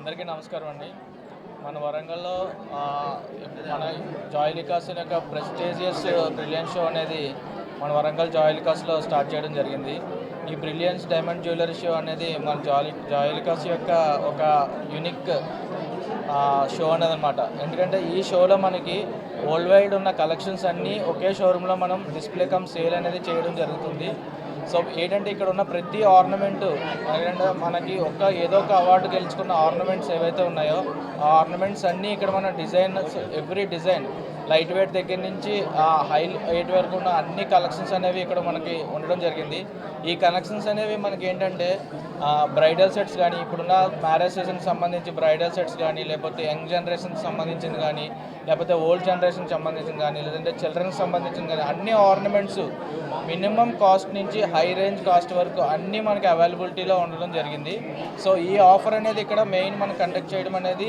అందరికీ నమస్కారం అండి. మన వరంగల్లో మన జాయిలికాస్ యొక్క ప్రెస్టేజియస్ బ్రిలియన్స్ షో అనేది మన వరంగల్ జాయిలికాస్లో స్టార్ట్ చేయడం జరిగింది. ఈ బ్రిలియన్స్ డైమండ్ జ్యువెలరీ షో అనేది మన జాయి జాయిలికాస్ యొక్క ఒక యునిక్ షో అనేది అనమాట ఎందుకంటే ఈ షోలో మనకి వరల్డ్ వైడ్ ఉన్న కలెక్షన్స్ అన్నీ ఒకే షోరూంలో మనం డిస్ప్లే కమ్ సేల్ అనేది చేయడం జరుగుతుంది. సో ఏంటంటే ఇక్కడ ఉన్న ప్రతి ఆర్నమెంట్ ఏంటంటే మనకి ఒక ఏదో ఒక అవార్డు గెలుచుకున్న ఆర్నమెంట్స్ ఏవైతే ఉన్నాయో ఆ ఆర్నమెంట్స్ అన్నీ ఇక్కడ మన design every design light weight దగ్గర నుంచి ఆ హై వెయిట్ వరకు ఉన్న అన్ని కలెక్షన్స్ అనేవి ఇక్కడ మనకి ఉండడం జరిగింది. ఈ కలెక్షన్స్ అనేవి మనకి ఏంటంటే బ్రైడల్ సెట్స్ కానీ ఇప్పుడున్న మ్యారేజ్ సీజన్కి సంబంధించి బ్రైడల్ సెట్స్ కానీ లేకపోతే యంగ్ జనరేషన్కి సంబంధించింది కానీ లేకపోతే ఓల్డ్ జనరేషన్కి సంబంధించింది కానీ లేదంటే చిల్డ్రన్కి సంబంధించింది కానీ అన్ని ఆర్నమెంట్స్ మినిమం కాస్ట్ నుంచి హై హై రేంజ్ కాస్ట్ వరకు అన్నీ మనకి అవైలబిలిటీలో ఉండడం జరిగింది. సో ఈ ఆఫర్ అనేది ఇక్కడ మెయిన్ మనం కండక్ట్ చేయడం అనేది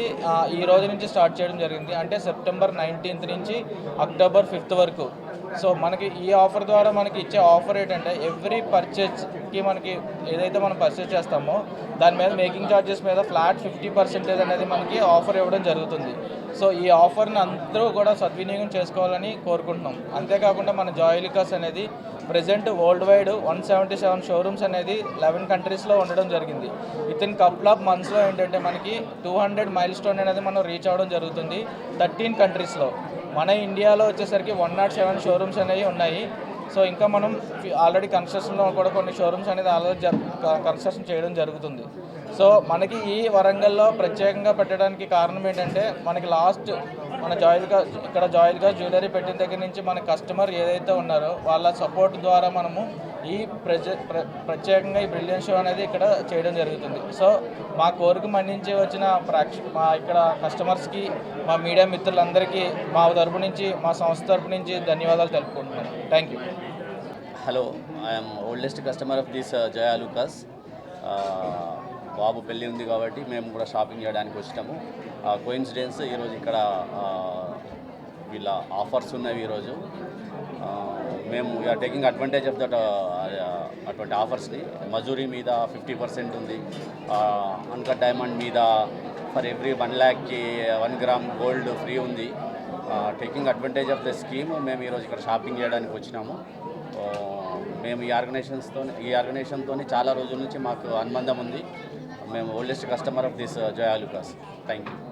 ఈ రోజు నుంచి స్టార్ట్ చేయడం జరిగింది. అంటే సెప్టెంబర్ నైన్టీన్త్ నుంచి అక్టోబర్ ఫిఫ్త్ వరకు. సో మనకి ఈ ఆఫర్ ద్వారా మనకి ఇచ్చే ఆఫర్ ఏంటంటే ఎవ్రీ పర్చేస్కి మనకి ఏదైతే మనం పర్చేస్ చేస్తామో దాని మీద మేకింగ్ ఛార్జెస్ మీద ఫ్లాట్ ఫిఫ్టీ పర్సెంటేజ్ అనేది మనకి ఆఫర్ ఇవ్వడం జరుగుతుంది. సో ఈ ఆఫర్ని అందరూ కూడా సద్వినియోగం చేసుకోవాలని కోరుకుంటున్నాం. అంతేకాకుండా మన జాయిలికాస్ అనేది present world wide one seventy seven showrooms అనేది లెవెన్ కంట్రీస్లో ఉండడం జరిగింది. విత్ ఇన్ కపుల్ ఆఫ్ మంత్స్లో ఏంటంటే మనకి టూ హండ్రెడ్ మైల్ స్టోన్ అనేది మనం రీచ్ అవ్వడం జరుగుతుంది థర్టీన్ కంట్రీస్లో మన ఇండియాలో వచ్చేసరికి వన్ నాట్ సెవెన్ షోరూమ్స్ అనేవి ఉన్నాయి. సో ఇంకా మనం ఆల్రెడీ కన్స్ట్రక్షన్లో కూడా కొన్ని షోరూమ్స్ అనేది ఆల్రెడీ కన్స్ట్రక్షన్ చేయడం జరుగుతుంది. సో మనకి ఈ వరంగల్లో ప్రత్యేకంగా పెట్టడానికి కారణం ఏంటంటే మనకి లాస్ట్ మన జాయిల్గా ఇక్కడ జాయిల్గా జ్యువెలరీ పెట్టిన దగ్గర నుంచి మన కస్టమర్ ఏదైతే ఉన్నారో వాళ్ళ సపోర్ట్ ద్వారా మనము ఈ ప్రజ ప్రత్యేకంగా ఈ బ్రిలియన్ షో అనేది ఇక్కడ చేయడం జరుగుతుంది. సో మా కోరిక మన్నించి వచ్చిన ప్రేక్ష మా ఇక్కడ కస్టమర్స్కి మా మీడియా మిత్రులందరికీ మా తరపు నుంచి మా సంస్థ తరపు నుంచి ధన్యవాదాలు తెలుపుకుంటున్నాను. Thank you. Hello I'm oldest customer of this Joyalukkas బాబు పెళ్ళి ఉంది కాబట్టి మేము కూడా షాపింగ్ చేయడానికి వచ్చినాము కోయిన్సిడెన్స్ ఈరోజు ఇక్కడ వీళ్ళ ఆఫర్స్ ఉన్నవి ఈరోజు మేము we are taking advantage of that అటువంటి ఆఫర్స్ని మజూరీ మీద ఫిఫ్టీ పర్సెంట్ ఉంది. అన్కట్ డైమండ్ మీద ఫర్ ఎవ్రీ వన్ ల్యాక్కి వన్ గ్రామ్ గోల్డ్ ఫ్రీ ఉంది. Taking advantage of the scheme మేము ఈరోజు ఇక్కడ షాపింగ్ చేయడానికి వచ్చినాము. మేము ఈ ఆర్గనైజేషన్స్తో ఈ ఆర్గనైజేషన్తో చాలా రోజుల నుంచి మాకు అనుబంధం ఉంది. మేము oldest customer of this Joyalukkas thank you